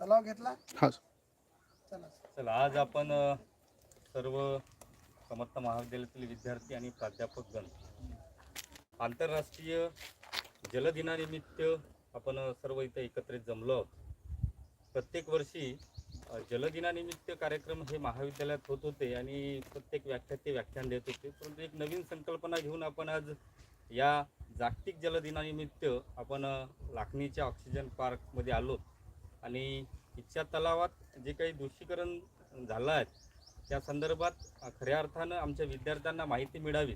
तलाव घेतला? हा चला चला आज आपण सर्व समर्थ महाविद्यालयातील विद्यार्थी आणि प्राध्यापकगण आंतरराष्ट्रीय जलदिनानिमित्त आपण सर्व इथं एकत्रित जमलो आहोत. प्रत्येक वर्षी जलदिनानिमित्त कार्यक्रम हे महाविद्यालयात होत होते आणि प्रत्येक व्याख्यात ते व्याख्यान देत होते. परंतु एक नवीन संकल्पना घेऊन आपण आज या जागतिक जलदिनानिमित्त आपण लाखणीच्या ऑक्सिजन पार्कमध्ये आलो. आणि इच्छा तलावात जे काही दूषीकरण झालं आहे त्या संदर्भात खऱ्या अर्थानं आमच्या विद्यार्थ्यांना माहिती मिळावी.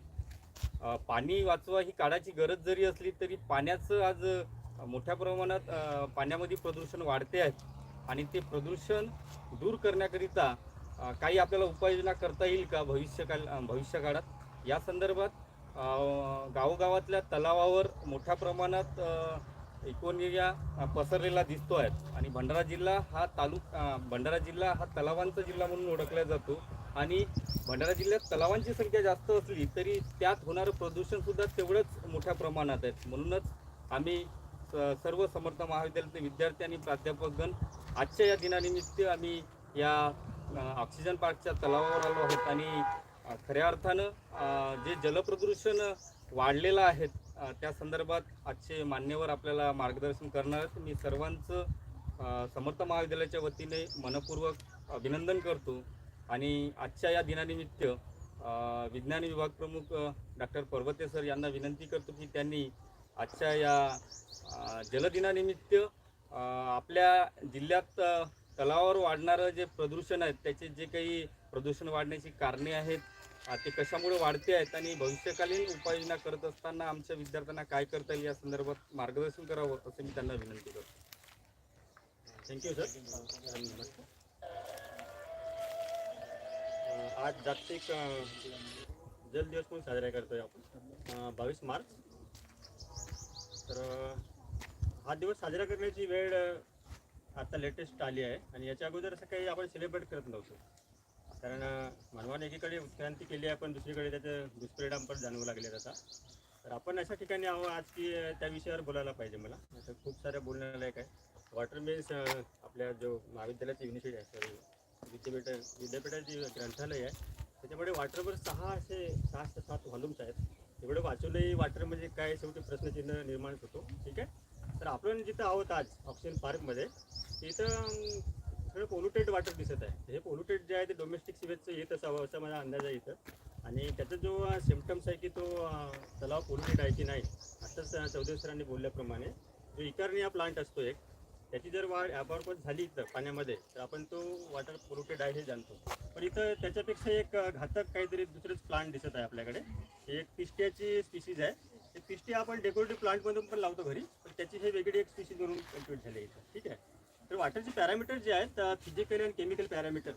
पाणी वाचवा ही काळाची गरज जरी असली तरी पाण्याचं आज मोठ्या प्रमाणात पाण्यामध्ये प्रदूषण वाढते आहेत आणि ते प्रदूषण दूर करण्याकरिता काही आपल्याला उपाययोजना करता येईल का भविष्यकाल भविष्यकाळात? या संदर्भात गावोगावातल्या तलावावर मोठ्या प्रमाणात अ, पसरलेला दिसतो आहे आणि भंडारा जिल्हा हा तालुका भंडारा जिल्हा हा तलावांचा जिल्हा म्हणून ओळखला जातो. आणि भंडारा जिल्ह्यात तलावांची संख्या जास्त असली तरी त्यात होणारं प्रदूषण सुद्धा तेवढंच मोठ्या प्रमाणात आहे. म्हणूनच आम्ही स- सर्व समर्थ महाविद्यालयातील विद्यार्थी आणि प्राध्यापकगण आजच्या या दिनानिमित्त आम्ही या ऑक्सिजन पार्कच्या तलावावर आलो आहोत. आणि खऱ्या अर्थानं जे जलप्रदूषण वाढलेलं आहे त्या संदर्भात आजचे मान्यवर आपल्याला मार्गदर्शन करणार मी सर्वांचं समर्थ महाविद्यालयाच्या वतीने मनपूर्वक अभिनंदन करतो आणि आजच्या या दिनानिमित्त विज्ञान विभाग प्रमुख डॉक्टर पर्वते सर यांना विनंती करतो की त्यांनी आजच्या या जलदिनानिमित्त आपल्या जिल्ह्यात तलावावर वाढणारं जे प्रदूषण आहे त्याचे जे काही प्रदूषण वाढण्याची कारणे आहेत ते कशामुळे वाढते आहेत आणि भविष्यकालीन उपाययोजना करत असताना आमच्या विद्यार्थ्यांना काय करता येईल या संदर्भात मार्गदर्शन करावं असं मी त्यांना विनंती करतो. थँक्यू सर आज जागतिक जल दिवस म्हणून साजरा करतोय आपण. बावीस मार्च. तर हा दिवस साजरा करण्याची वेळ आता लेटेस्ट आली आहे. आणि याच्या अगोदर असं काही आपण सेलिब्रेट करत नव्हतो. कारण मानवाने एकीकडे उत्क्रांती केली आहे पण दुसरीकडे त्याचे दुष्परिणाम पण जाणवू लागले आता. तर आपण अशा ठिकाणी आहो आज की त्या विषयावर बोलायला पाहिजे मला. तर खूप साऱ्या बोलण्यालायक आहे. वॉटर मीन्स आपल्या जो महाविद्यालयाची युनिव्हर्सिटी आहे सॉरी विद्यापीठ विद्यापीठाची ग्रंथालय आहे त्याच्यामुळे वॉटरवर सहा असे सहा ते सात व्हॉल्यूम्स आहेत. एवढं वाचूनही वॉटर म्हणजे काय शेवटी प्रश्नचिन्ह निर्माण होतो. ठीक आहे? तर आपण जिथं आहोत आज ऑक्सिजन पार्कमध्ये तिथं सगळं पोल्युटेड वॉटर दिसत आहे. हे पोल्युटेड जे आहे ते डोमेस्टिक सिवेजचं येत असावं असा माझा अंदाज आहे इथं. आणि त्याचा जो सिमटम्स आहे की तो तलाव पोल्युटेड आहे की नाही आताच चौधरी सरांनी बोलल्याप्रमाणे जो इकारनिया प्लांट असतो एक त्याची जर वाढ ॲबॉर्पन झाली इथं पाण्यामध्ये तर आपण तो वॉटर पोल्युटेड आहे हे जाणतो. पण इथं त्याच्यापेक्षा एक घातक काहीतरी दुसरेच प्लांट दिसत आहे आपल्याकडे. एक पिष्ट्याची स्पीसीज आहे. ते पिष्टी आपण डेकोरेटिव्ह प्लांटमधून पण लावतो घरी पण त्याची हे वेगळी एक स्पीसीज म्हणून कंप्लीट झाली आहे इथं. ठीक आहे? तर वाटरचे पॅरामीटर जे आहेत फिजिकल अँड केमिकल पॅरामीटर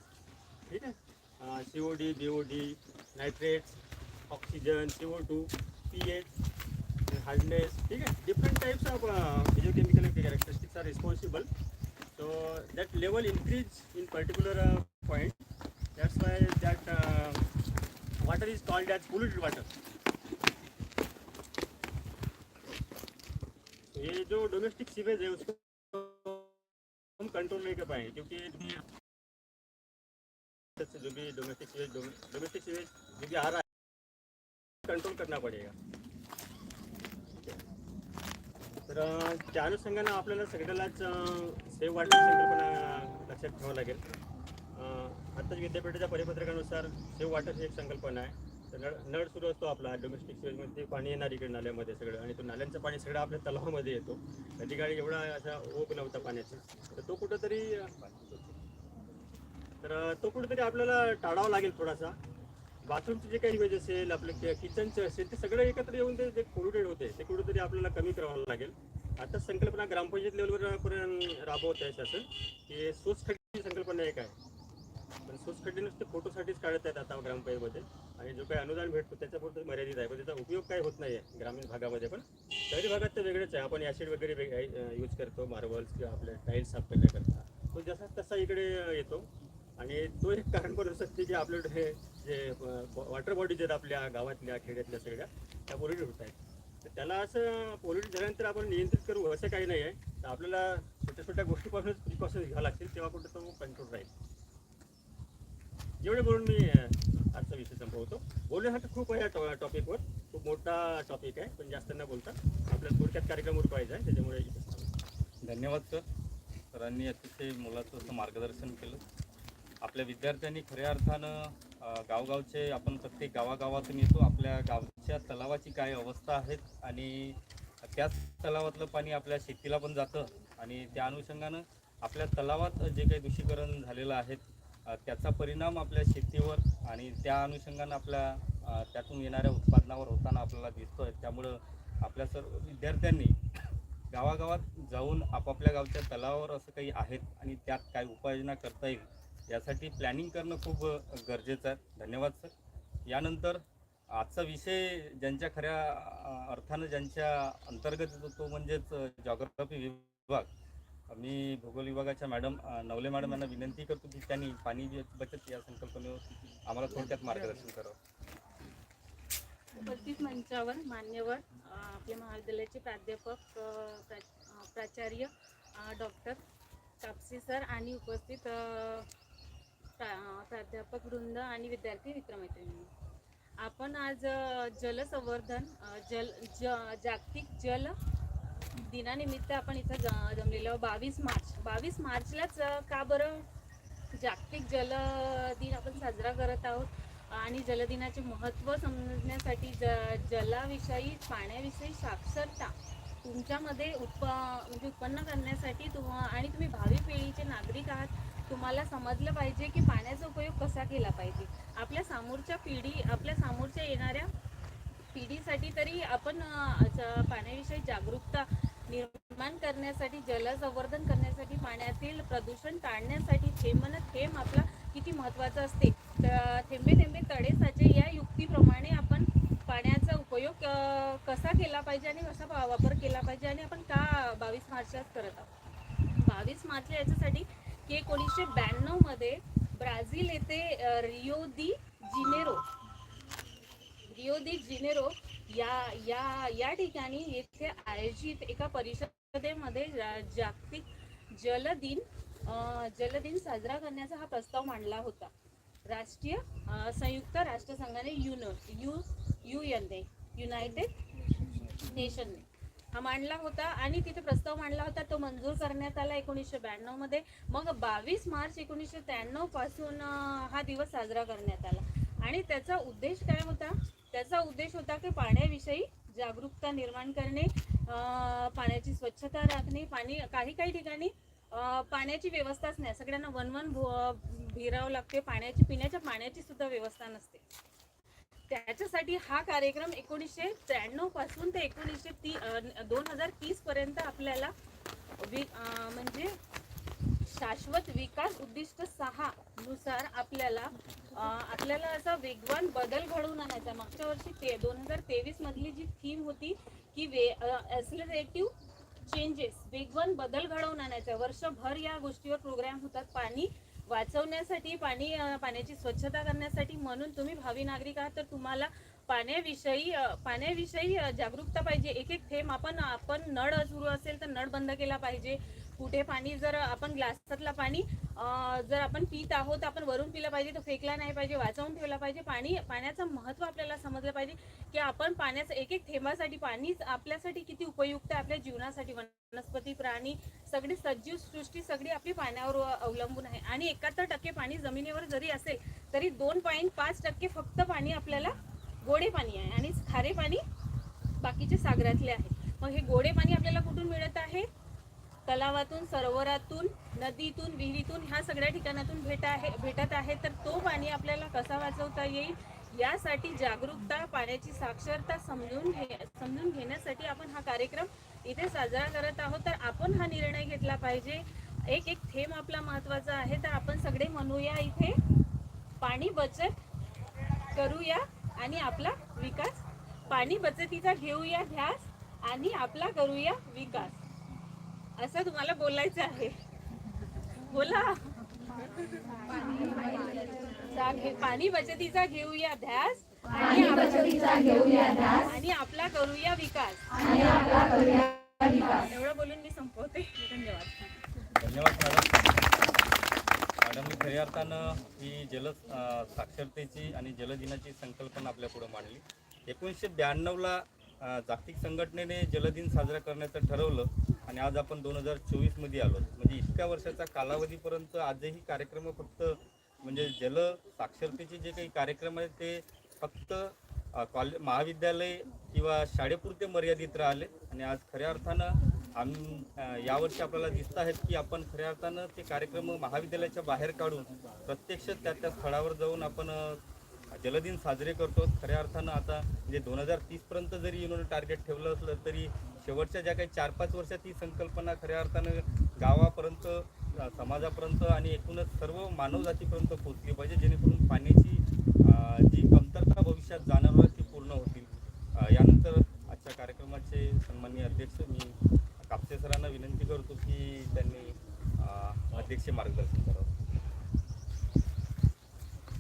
ठीक आहे? C O D B O D nitrates oxygen C O two P H hardness ठीक आहे? Different types of physiochemical characteristics are responsible so that level increase in particular point that's why that water is water is called as polluted water. ये जो domestic sewage है उसको control नहीं कर पाएंगे क्योंकि जो भी डोमेस्टिक सीवेज डोमेस्टिक सीवेज जो भी आ रहा है कंट्रोल करना पड़ेगा. तर त्या अनुषंगानं आपल्याला सगळ्यालाच सेव्ह वॉटर पण लक्षात ठेवावं लागेल. आत्ताच विद्यापीठाच्या परिपत्रकानुसार सेव्ह वॉटर ही एक संकल्पना आहे. नळ नळ सुरू असतो आपला डोमेस्टिक सिवेजमध्ये पाणी येणार इकडे नाल्यामध्ये सगळं. आणि तो नाल्यांचं पाणी सगळं आपल्या तलावामध्ये येतो. कधी काळी एवढा असा ओघ नव्हता पाण्याचा. तर तो कुठंतरी तर तो कुठंतरी आपल्याला टाळावा लागेल थोडासा. बाथरूमचे जे काही इमेज असेल आपलं किचनचे असेल ते सगळं एकत्र येऊन ते जे पोल्युटेड होते ते कुठंतरी आपल्याला कमी करावं लागेल. आता संकल्पना ग्रामपंचायत लेवलवर राबवत आहे शासन की स्वच्छ संकल्पना एक आहे. पण सोसखड्डे नुसते फोटोसाठीच काढत आहेत आता ग्रामपंचायतमध्ये. आणि जो काही अनुदान भेटतो त्याच्यापुरतं मर्यादित आहे. पण त्याचा उपयोग काय होत नाही आहे ग्रामीण भागामध्ये. पण शहरी भागात तर वेगळंच आहे. आपण ॲसिड वगैरे यूज करतो. मार्बल्स किंवा आपल्या टाईल्स साफ करण्याकरता तो जसा तसा इकडे येतो. आणि तो एक कारण पण असू शकते की आपल्याकडे हे जे वॉटर बॉडीज आहेत आपल्या गावातल्या खेड्यातल्या सगळ्या त्या पोल्युटेड होत आहेत. तर त्याला असं पोल्युटेड झाल्यानंतर आपण नियंत्रित करू असं काही नाही आहे तर आपल्याला छोट्या छोट्या गोष्टीपासूनच प्रिकॉशन्स घ्यावं लागतील. तेव्हा कुठं तो कंट्रोल राहील. जेवढे बोलून मी आजचा विषय संपवतो. बोलण्यासाठी खूप आहे या टॉपिकवर खूप मोठा टॉपिक आहे पण जास्त न बोलता आपल्याला थोडक्यात कार्यक्रम पाहिजे आहे त्याच्यामुळे धन्यवाद सर. सरांनी अतिशय मुलाचं असं मार्गदर्शन केलं. आपल्या विद्यार्थ्यांनी खऱ्या अर्थानं गावगावचे आपण प्रत्येक गावागावातून येतो. आपल्या गावच्या तलावाची काय अवस्था आहेत आणि त्याच तलावातलं पाणी आपल्या शेतीला पण जातं. आणि त्या अनुषंगानं आपल्या तलावात जे काही दूषीकरण झालेलं आहे त्याचा परिणाम आपल्या शेतीवर आणि त्या अनुषंगानं आपल्या त्यातून येणाऱ्या उत्पादनावर होताना आपल्याला दिसतो आहे त्यामुळं आपल्या सर्व विद्यार्थ्यांनी गावागावात जाऊन आपापल्या गावच्या तलावावर असं काही आहेत आणि त्यात काय उपाययोजना करता येईल यासाठी प्लॅनिंग करणं खूप गरजेचं आहे. धन्यवाद सर यानंतर आजचा विषय ज्यांच्या खऱ्या अर्थानं ज्यांच्या अंतर्गत येतो तो म्हणजेच जॉग्राफी विभाग. मी भूगोल विभागाच्या मॅडम नवले मॅडम यांना विनंती करतो की त्यांनी पाणी बचत या संकल्पनेवर आम्हाला थोडक्यात मार्गदर्शन करावं. उपस्थित मंचावर मान्यवर आपल्या महाविद्यालयाचे प्राध्यापक प्राचार्य डॉक्टर कापसी सर आणि उपस्थित प्राध्यापक वृंद आणि विद्यार्थी मित्रमैत्रिणी. आपण आज जलसंवर्धन जल ज जागतिक जल दिनानिमित्त आपण इथं जमलेलो बावीस मार्च. बावीस मार्चलाच का बरं? जागतिक जल दिन आपण साजरा करत आहोत. आणि जलदिनाचे महत्त्व समजण्यासाठी ज जलाविषयी पाण्याविषयी साक्षरता तुमच्यामध्ये उत्प म्हणजे उत्पन्न करण्यासाठी तुम आणि तुम्ही भावी पिढीचे नागरिक आहात. तुम्हाला समजलं पाहिजे की पाण्याचा उपयोग कसा केला पाहिजे. आपल्या समोरच्या पिढी आपल्या समोरच्या येणाऱ्या पिढीसाठी तरी आपण पाण्याविषयी जागरूकता निर्माण करण्यासाठी जलसंवर्धन करण्यासाठी पाण्यातील प्रदूषण टाळण्यासाठी थेंब न थेंब आपला किती महत्त्वाचं असते. तर थेंबे थेंबे तडे साचे या युक्तीप्रमाणे आपण पाण्याचा उपयोग कसा केला पाहिजे आणि कसा वापर केला पाहिजे आणि आपण का बावीस मार्चलाच करत आहोत? बावीस मार्चला याच्यासाठी की एकोणीसशे ब्याण्णवमध्ये ब्राझील येथे Rio de Janeiro Rio de Janeiro या या या ठिकाणी येथे आयोजित एका परिषद परिषदेमध्ये जागतिक जलदिन जलदिन साजरा करण्याचा हा प्रस्ताव मांडला होता. राष्ट्रीय संयुक्त राष्ट्रसंघाने युनो यू यू एन ने युनायटेड नेशनने हा मांडला होता आणि तिथे प्रस्ताव मांडला होता तो मंजूर करण्यात आला एकोणीसशे ब्याण्णवमध्ये. मग बावीस मार्च एकोणीसशे त्र्याण्णवपासून हा दिवस साजरा करण्यात आला. आणि त्याचा उद्देश काय होता? त्याचा उद्देश होता की पाण्याविषयी जागरूकता निर्माण करणे पाण्याची स्वच्छता राखणे पाणी काही काही ठिकाणी पाण्याची व्यवस्थाच नाही. सगळ्यांना वन वन भिरावं लागते. पाण्याची पिण्याच्या पाण्याची सुद्धा व्यवस्था नसते. त्याच्यासाठी हा कार्यक्रम एकोणीसशे त्र्याण्णवपासून ते एकोणीसशे ती दोन हजार तीस पर्यंत आपल्याला वि म्हणजे शाश्वत विकास उद्दिष्ट सहा नुसार आपल्याला आपल्याला असा वेगवान बदल घडवून आणायचा. मागच्या वर्षी ते दोन हजार तेवीस मधली जी थीम होती की वे ॲक्सिलरेटिव्ह चेंजेस वेगवान बदल घडवून आणायचा. वर्षभर या गोष्टीवर प्रोग्राम होतात. पाणी वाचवण्यासाठी पाणी पाण्याची स्वच्छता करण्यासाठी म्हणून तुम्ही भावी नागरिक आहात तर तुम्हाला पाण्याविषयी पाण्याविषयी जागरूकता पाहिजे. एक एक थेंब आपण आपण नळ सुरू असेल तर नळ बंद केला पाहिजे. कुठे पाणी जर आपण ग्लासातला पाणी जर आपण पित आहोत आपण वरून पिलं पाहिजे तर फेकला नाही पाहिजे वाचवून ठेवला पाहिजे पाणी पाण्याचं महत्त्व आपल्याला समजलं पाहिजे की आपण पाण्याचं एक एक थेंबासाठी पाणी आपल्यासाठी किती उपयुक्त आहे आपल्या जीवनासाठी. वनस्पती प्राणी सगळी सजीव सृष्टी सगळी आपली पाण्यावर अवलंबून आहे. आणि एकाहत्तर टक्के पाणी जमिनीवर जरी असेल तरी दोन पॉईंट पाच टक्के फक्त पाणी आपल्याला गोडे पाणी आहे आणि खारे पाणी बाकीचे सागरातले आहे. मग हे गोडे पाणी आपल्याला कुठून मिळत आहे? तलावातून सरोवरातून नदीतून विहिरीतून ह्या सगळ्या ठिकाणातून भेट आहे भेटत आहे. तर तो पाणी आपल्याला कसा वाचवता येईल? यासाठी जागरूकता पाण्याची साक्षरता समजून घे समजून घेण्यासाठी आपण हा कार्यक्रम इथे साजरा करत आहोत. तर आपण हा निर्णय घेतला पाहिजे. एक एक थेंब आपला महत्त्वाचा आहे. तर आपण सगळे म्हणूया इथे. पाणी बचत करूया आणि आपला विकास पाणी बचतीचा घेऊया ध्यास आणि आपला करूया विकास. असं तुम्हाला बोलायचं आहे. बोला. चा- घे- पाणी बचतीचा घेऊया ध्यास. आणि आप- आणि आपला करूया विकास. एवढं बोलून मी संपवते. धन्यवाद. धन्यवाद मॅडम खऱ्या अर्थानं ही जल साक्षरतेची आणि जलदिनाची संकल्पना आपल्या पुढे मांडली. एकोणीसशे ब्याण्णवला जागतिक संघटनेने जलदिन साजरा करण्याचं ठरवलं आणि आज आपण दोन हजार चोवीसमध्ये आलो म्हणजे इतक्या वर्षाचा कालावधीपर्यंत आजही कार्यक्रम फक्त म्हणजे जल साक्षरतेचे जे काही कार्यक्रम आहेत ते फक्त अ, कॉले महाविद्यालय किंवा शाळेपुरते मर्यादित राहिले. आणि आज खऱ्या अर्थानं आम यावर्षी आपल्याला दिसत आहेत की आपण खऱ्या अर्थानं ते कार्यक्रम महाविद्यालयाच्या बाहेर काढून प्रत्यक्ष त्या त्या स्थळावर जाऊन आपण जलदिन साजरे करतो. खऱ्या अर्थानं आता म्हणजे दोन हजार तीसपर्यंत जरी युनोनं टार्गेट ठेवलं असलं तरी शेवटच्या ज्या काही चार पाच वर्षात ही संकल्पना खऱ्या अर्थानं गावापर्यंत समाजापर्यंत आणि एकूणच सर्व मानवजातीपर्यंत पोहोचली पाहिजे जेणेकरून पाण्याची जी कमतरता भविष्यात जाणार ती पूर्ण होतील. यानंतर आजच्या कार्यक्रमाचे सन्माननीय अध्यक्ष मी कापसे सरांना विनंती करतो की त्यांनी अध्यक्ष मार्गदर्शन करावं.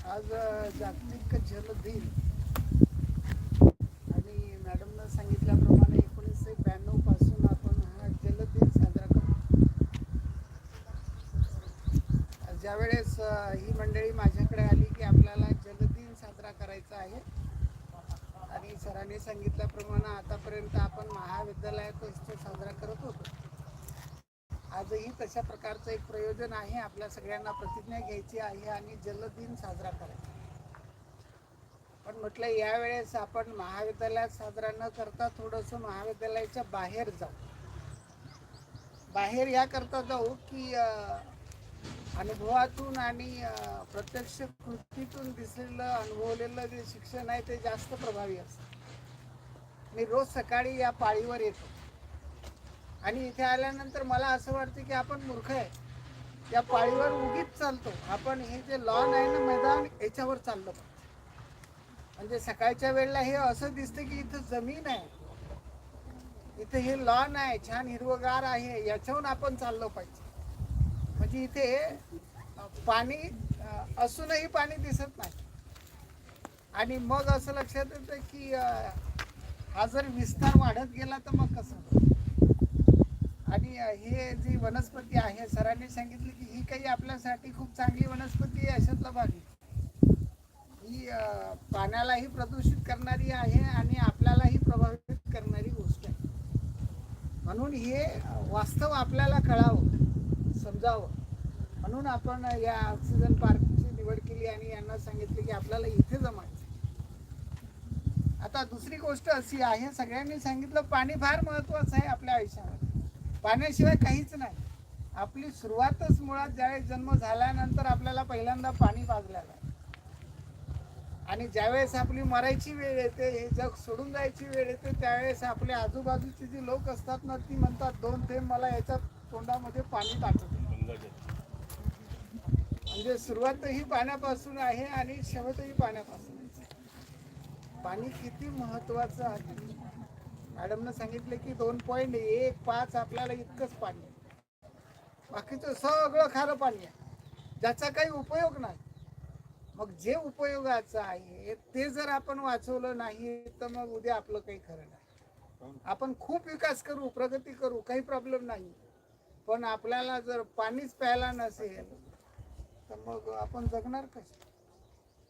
आज जागतिक जल दिन आणि मॅडमनं सांगितल्याप्रमाणे एकोणीसशे ब्याण्णवपासून आपण हा जल दिन साजरा करतो. ज्यावेळेस ही मंडळी माझ्याकडे आली की आपल्याला जलदिन साजरा करायचा आहे. आणि सरांनी सांगितल्याप्रमाणे आतापर्यंत आपण महाविद्यालयातच तो साजरा करत होतो. आजही तशा प्रकारचं एक प्रयोजन आहे. आपल्या सगळ्यांना प्रतिज्ञा घ्यायची आहे आणि जलदिन साजरा करायचा. पण म्हटलं यावेळेस आपण महाविद्यालयात साजरा न करता थोडंसं महाविद्यालयाच्या बाहेर जाऊ. बाहेर याकरता जाऊ की अनुभवातून आणि प्रत्यक्ष कृतीतून दिसलेलं अनुभवलेलं जे शिक्षण आहे ते जास्त प्रभावी असतं. मी रोज सकाळी या पाळीवर येतो. आणि इथे आल्यानंतर मला असं वाटतं की आपण मूर्ख आहे. या पाळीवर उगीच चालतो. आपण हे जे लॉन आहे ना मैदान याच्यावर चाललो. पाहिजे. म्हणजे सकाळच्या वेळेला हे असं दिसतं की इथं जमीन आहे. इथे हे लॉन आहे छान हिरवगार आहे. याच्याहून आपण चाललो पाहिजे. म्हणजे इथे पाणी असूनही पाणी दिसत नाही. आणि मग असं लक्षात येतं की हा जर विस्तार वाढत गेला तर मग कसं? आणि हे जी वनस्पती आहे सरांनी सांगितलं की ही काही आपल्यासाठी खूप चांगली वनस्पती आहे अशातला भाग आहे. ही पाण्यालाही प्रदूषित करणारी आहे आणि आपल्यालाही प्रभावित करणारी गोष्ट आहे. म्हणून हे वास्तव आपल्याला कळावं समजावं. म्हणून आपण या ऑक्सिजन पार्कची निवड केली आणि यांना सांगितले की आपल्याला इथे जमायचं आता दुसरी गोष्ट अशी आहे सगळ्यांनी सांगितलं पाणी फार महत्वाचं आहे आपल्या आयुष्यामध्ये. पाण्याशिवाय काहीच नाही. आपली सुरुवातच मुळात ज्यावेळेस जन्म झाल्यानंतर आपल्याला पहिल्यांदा पाणी पाजलेलं आहे. आणि ज्यावेळेस आपली मरायची वेळ येते हे जग सोडून जायची वेळ येते त्यावेळेस आपल्या आजूबाजूचे जे लोक असतात ना ती म्हणतात दोन थेंब मला याच्या तोंडामध्ये पाणी टाकत म्हणजे सुरुवातही पाण्यापासून आहे आणि शेवटही पाण्यापासून आहे. पाणी किती महत्वाचं आहे. मॅडमनं सांगितलं की दोन पॉईंट एक पाच आपल्याला इतकंच पाणी. आहे. बाकीचं सगळं खारं पाणी आहे. ज्याचा काही उपयोग नाही. मग जे उपयोगाचं आहे ते जर आपण वाचवलं नाही तर मग उद्या आपलं काही खरं नाही. आपण खूप विकास करू प्रगती करू काही प्रॉब्लेम नाही. पण आपल्याला जर पाणीच प्यायला नसेल तर मग आपण जगणार कसे?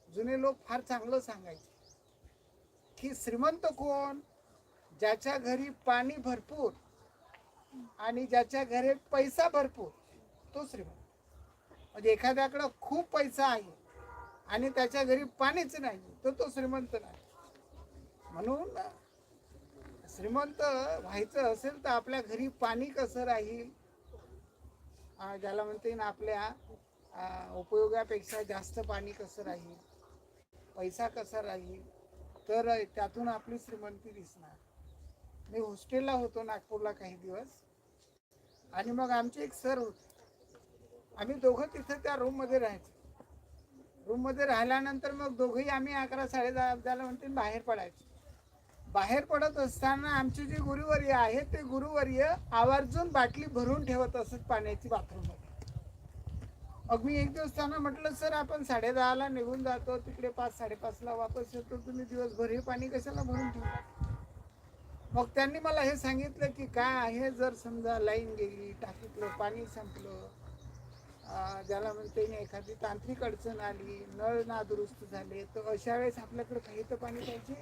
जुने लोक फार चांगलं सांगायचे. की श्रीमंत कोण? ज्याच्या घरी पाणी भरपूर आणि ज्याच्या घरी पैसा भरपूर तो श्रीमंत. म्हणजे एखाद्याकडं खूप पैसा आहे आणि त्याच्या घरी पाणीच नाही तर तो श्रीमंत नाही. म्हणून श्रीमंत व्हायचं असेल तर आपल्या घरी पाणी कसं राहील? ज्याला म्हणते ना आपल्या उपयोगापेक्षा जास्त पाणी कसं राहील? पैसा कसा राहील? तर त्यातून आपली श्रीमंती दिसणार. मी हॉस्टेलला होतो नागपूरला काही दिवस. आणि मग आमचे एक सर होते. आम्ही दोघं तिथं त्या रूममध्ये राहायचो. रूममध्ये राहिल्यानंतर मग दोघंही आम्ही अकरा साडे दहा दहाला म्हणते बाहेर पडायचो. बाहेर पडत असताना आमचे जे गुरुवर्य आहे ते गुरुवर्य आवर्जून बाटली भरून ठेवत असत पाण्याची बाथरूममध्ये. मग मी एक दिवस त्यांना म्हटलं सर आपण साडे दहाला निघून जातो. तिकडे पाच साडेपाचला वापस येतो. तुम्ही दिवसभर हे पाणी कशाला भरून ठेवता? मग त्यांनी मला हे सांगितलं की काय आहे जर समजा लाईन गेली टाकीतलं पाणी संपलं ज्याला म्हणते ना एखादी तांत्रिक अडचण आली नळ नादुरुस्त झाले तर अशा वेळेस आपल्याकडे काही तर पाणी पाहिजे?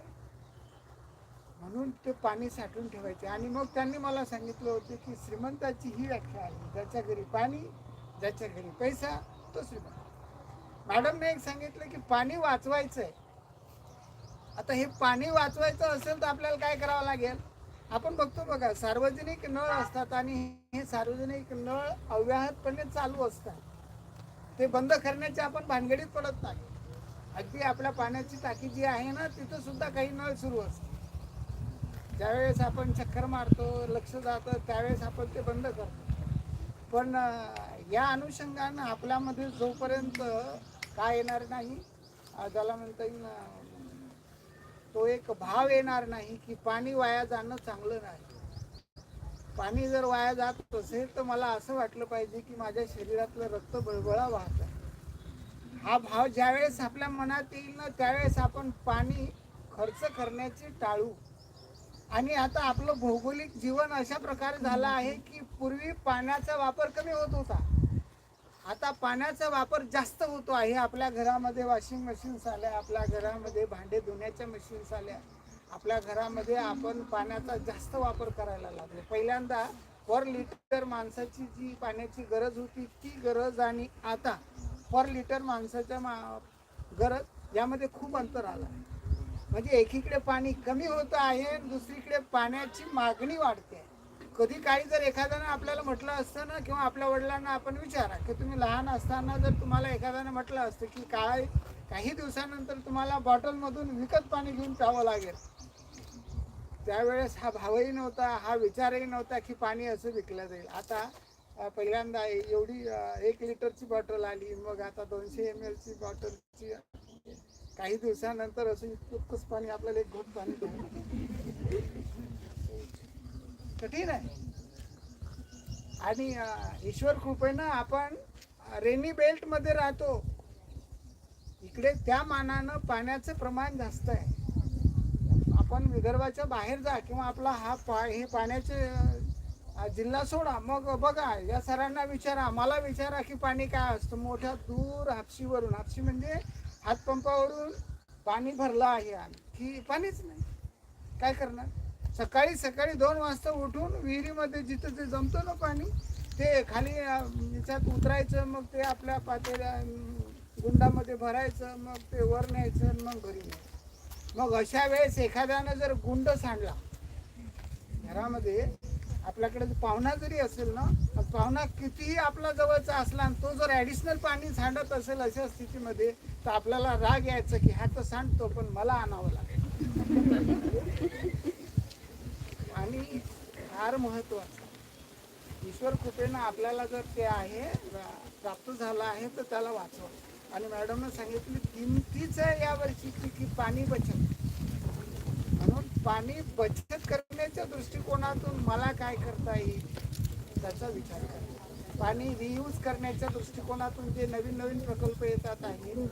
म्हणून ते पाणी साठवून ठेवायचे. आणि मग त्यांनी मला सांगितलं होतं की श्रीमंताची ही व्याख्या आहे. ज्याच्या घरी पाणी ज्याच्या घरी पैसा तो श्रीमंत. मॅडमने एक सांगितलं की पाणी वाचवायचं आहे आता हे पाणी वाचवायचं असेल तर आपल्याला काय करावं लागेल? आपण बघतो बघा सार्वजनिक नळ असतात आणि हे सार्वजनिक नळ अव्याहतपणे चालू असतात. ते बंद करण्याची आपण भानगडीत पडत नाही. अगदी आपल्या पाण्याची टाकी जी आहे ना तिथं सुद्धा काही नळ सुरू असते ज्यावेळेस आपण चक्कर मारतो लक्ष जातं त्यावेळेस आपण ते बंद करतो. पण या अनुषंगानं आपल्यामध्ये जोपर्यंत काय येणार नाही ज्याला त्याला म्हणता येईल तो एक भाव येणार नाही की पाणी वाया जाणं चांगलं नाही. पाणी जर वाया जात असेल तर मला असं वाटलं पाहिजे की माझ्या शरीरातलं रक्त बळबळा वाहत आहे. हा भाव ज्यावेळेस आपल्या मनात येईल ना त्यावेळेस आपण पाणी खर्च करण्याचे टाळू. आणि आता आपलं भौगोलिक जीवन अशा प्रकारे झालं आहे की पूर्वी पाण्याचा वापर कमी होत होता. आता पाण्याचा वापर जास्त होतो आहे. आपल्या घरामध्ये वॉशिंग मशीन्स आल्या आपल्या घरामध्ये भांडे धुण्याच्या मशीन्स आल्या. आपल्या घरामध्ये आपण पाण्याचा जास्त वापर करायला लागलो. पहिल्यांदा पर लिटर माणसाची जी पाण्याची गरज होती ती गरज आणि आता पर लिटर माणसाच्या मा गरज यामध्ये खूप अंतर आलं आहे. म्हणजे एकीकडे पाणी कमी होत आहे दुसरीकडे पाण्याची मागणी वाढते कधी काही जर एखाद्यानं आपल्याला म्हटलं असतं ना किंवा आपल्या वडिलांना आपण विचारा की तुम्ही लहान असताना जर तुम्हाला एखाद्यानं म्हटलं असतं की काय काही दिवसानंतर तुम्हाला बॉटलमधून विकत पाणी घेऊन प्यावं लागेल. त्यावेळेस हा भावही नव्हता हा विचारही नव्हता की पाणी असं विकलं जाईल. आता पहिल्यांदा एवढी एक लिटरची बॉटल आली मग आता दोनशे एम एलची बॉटलची. काही दिवसानंतर असं इतकंच पाणी आपल्याला एक घोट पाणी कठीण आहे. आणि ईश्वर कृपेनं आपण रेनी बेल्टमध्ये राहतो. इकडे त्या मानानं पाण्याचं प्रमाण जास्त आहे. आपण विदर्भाच्या बाहेर जा किंवा आपला हा पा हे पाण्याचे जिल्हा सोडा. मग बघा या सरांना विचारा. मला विचारा की पाणी काय असतं. मोठ्या दूर हापशीवरून हापशी म्हणजे हातपंपावरून पाणी भरलं आहे आम्ही. की पाणीच नाही. काय करणार? सकाळी सकाळी दोन वाजता उठून विहिरीमध्ये जिथं ते जमतं ना पाणी ते खाली याच्यात उतरायचं मग ते आपल्या पातेल्या गुंडामध्ये भरायचं मग ते वर न्यायचं आणि मग घरी न्यायचं. मग अशा वेळेस एखाद्यानं जर गुंड सांडला घरामध्ये आपल्याकडे पाहुणा जरी असेल ना पाहुणा कितीही आपला जवळचा असला आणि तो जर ॲडिशनल पाणी सांडत असेल अशा स्थितीमध्ये तर आपल्याला राग यायचा की हा तर सांडतो पण मला आणावं लागेल. आणि फार महत्वाचं. ईश्वर कृपेनं आपल्याला जर ते आहे प्राप्त झालं आहे तर त्याला वाचवा. आणि मॅडमनं सांगितली किमतीच आहे यावर्षीची की पाणी बचत? म्हणून पाणी बचत करण्याच्या दृष्टिकोनातून मला काय करता येईल त्याचा विचार करा. पाणी रियूज करण्याच्या दृष्टिकोनातून जे नवीन नवीन प्रकल्प येतात आहे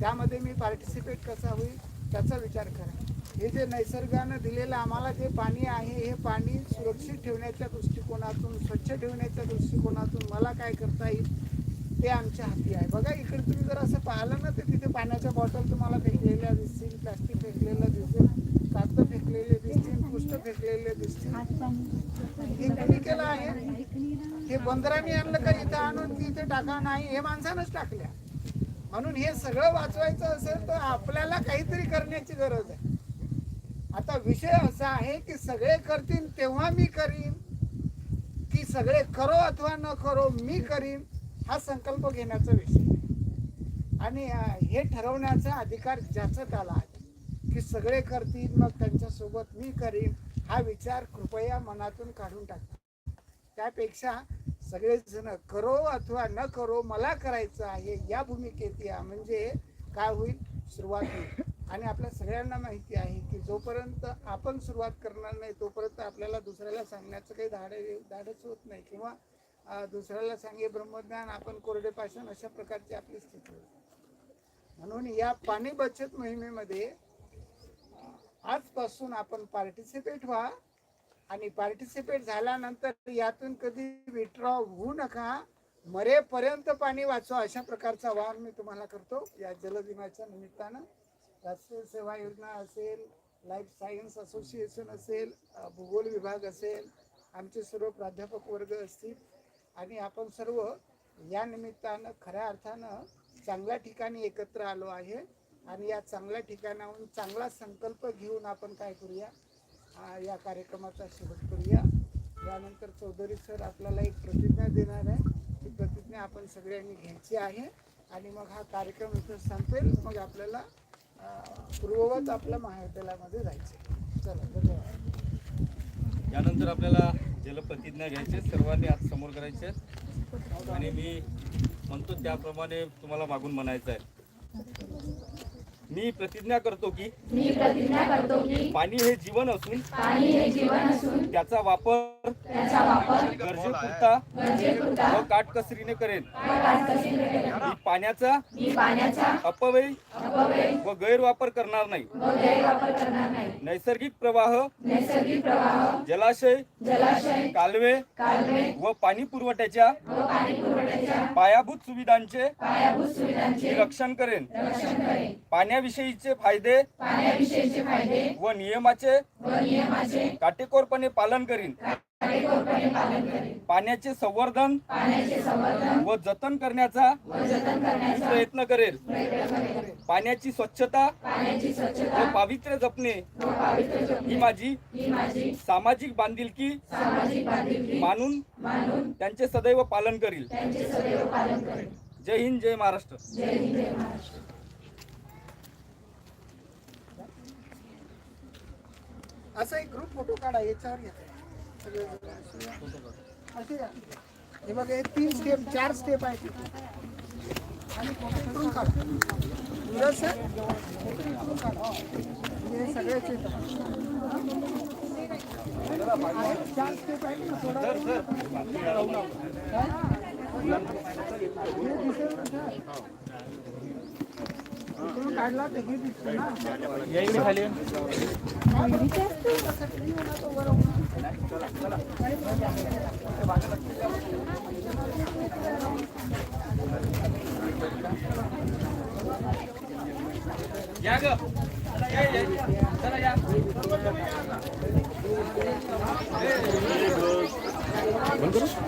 त्यामध्ये मी पार्टिसिपेट कसा होईल त्याचा विचार करा. हे जे नैसर्गानं दिलेलं आम्हाला जे पाणी आहे हे पाणी सुरक्षित ठेवण्याच्या दृष्टिकोनातून स्वच्छ ठेवण्याच्या दृष्टिकोनातून मला काय करता येईल ते आमच्या हाती आहे. बघा इकडे तुम्ही जर असं पाहिलं ना तर तिथे पाण्याच्या बॉटल तुम्हाला फेकलेल्या दिसतील प्लास्टिक फेकलेलं दिसेल कागद फेकलेले दिसतील पुष्ट फेकलेले दिसतील. हे कोणी केलं आहे. हे बंदराने आणलं का इथं आणून तिथे इथे टाका? नाही हे माणसानंच टाकल्या. म्हणून हे सगळं वाचवायचं असेल तर आपल्याला काहीतरी करण्याची गरज आहे. आता विषय असा आहे की सगळे करतील तेव्हा मी करीन. की सगळे करो अथवा न करो मी करीन हा संकल्प घेण्याचा विषय आणि हे ठरवण्याचा अधिकार ज्याचं त्याला आहे की सगळे करतील मग त्यांच्यासोबत मी करीन हा विचार कृपया मनातून काढून टाका. त्यापेक्षा सगळेजण करो अथवा न करो मला करायचं आहे या भूमिकेत या. म्हणजे काय होईल? सुरुवात होईल. आणि आपल्या सगळ्यांना माहिती आहे की जोपर्यंत आपण सुरुवात करणार नाही तोपर्यंत आपल्याला दुसऱ्याला सांगण्याचं काही धाड धाडच होत नाही किंवा दुसऱ्याला सांगे ब्रह्मज्ञान आपण कोरडे पाषाण अशा प्रकारची आपली स्थिती होती. म्हणून या पाणी बचत मोहिमेमध्ये आजपासून आपण पार्टिसिपेट व्हा आणि पार्टिसिपेट झाल्यानंतर यातून कधी विड्रॉ होऊ नका मरेपर्यंत पाणी वाचवा अशा प्रकारचा आवाहन मी तुम्हाला करतो या जलदिनाच्या निमित्तानं. राष्ट्रीय सेवा योजना असेल लाईफ सायन्स असोसिएशन असेल भूगोल विभाग असेल आमचे सर्व प्राध्यापक वर्ग असतील आणि आपण सर्व या निमित्तानं खऱ्या अर्थानं चांगल्या ठिकाणी एकत्र आलो आहे आणि या चांगल्या ठिकाणाहून चांगला संकल्प घेऊन आपण काय करूया? या कार्यक्रमाचा शेवट करूया. यानंतर चौधरी सर आपल्याला एक प्रतिज्ञा देणार आहे. ती प्रतिज्ञा आपण सगळ्यांनी घ्यायची आहे आणि मग हा कार्यक्रम इथं संपेल. मग आपल्याला पूर्ववत आपल्या महाविद्यालयामध्ये जायचं. चला धन्यवाद. यानंतर आपल्याला जलप्रतिज्ञा घ्यायचे सर्वांनी आज समोर करायचे. आहेत. आणि मी म्हणतो त्याप्रमाणे तुम्हाला मागून म्हणायचं आहे. मी प्रतिज्ञा करतो की मी प्रतिज्ञा करतो की पाणी हे जीवन असून पाणी हे जीवन असून त्याचा वापर त्याचा वापर गरजेपुरता गरजेपुरता व काटकसरीने करेन. व काटकसरीने करेन. मी पाण्याचा मी पाण्याचा अपव्यय अपव्यय व गैरवापर करणार नाही. व गैरवापर करणार नाही. नैसर्गिक प्रवाह नैसर्गिक प्रवाह जलाशय जलाशय कालवे कालवे व पाणी पुरवठ्याच्या व पाणी पुरवठ्याच्या पायाभूत सुविधांचे पायाभूत सुविधांचे रक्षण करेन. रक्षण करेन. पाण्याविषयीचे फायदे पाण्याविषयीचे फायदे व नियमाचे व नियमाचे काटेकोरपणे पालन करीन. काटेकोरपणे पालन करेन. पाण्याचे संवर्धन पाण्याचे संवर्धन व जतन करण्याचा व जतन करण्याचा प्रयत्न करेल. प्रयत्न पाण्याची स्वच्छता पाण्याची स्वच्छता व पावित्र्य जपणे. व पावित्र्य ही माझी ही माझी सामाजिक बांधिलकी सामाजिक बांधिलकी मानून मानून त्यांचे सदैव पालन करील. त्यांचे सदैव पालन करेन जय हिंद जय महाराष्ट्र. जय हिंद जय महाराष्ट्र. असा एक ग्रुप फोटो काढा याच्यावर घ्या असे. हे बघा हे तीन स्टेप चार स्टेप आहेत. आणि फोटो काढा. नीरज सर फोटो काढा. म्हणजे हे सगळेच येतात चार स्टेप आहेत ना थोडा हे. दिसेल ना सर? इकडून काढला तर हे दिसतं ना या ग. चला या. बंद करू?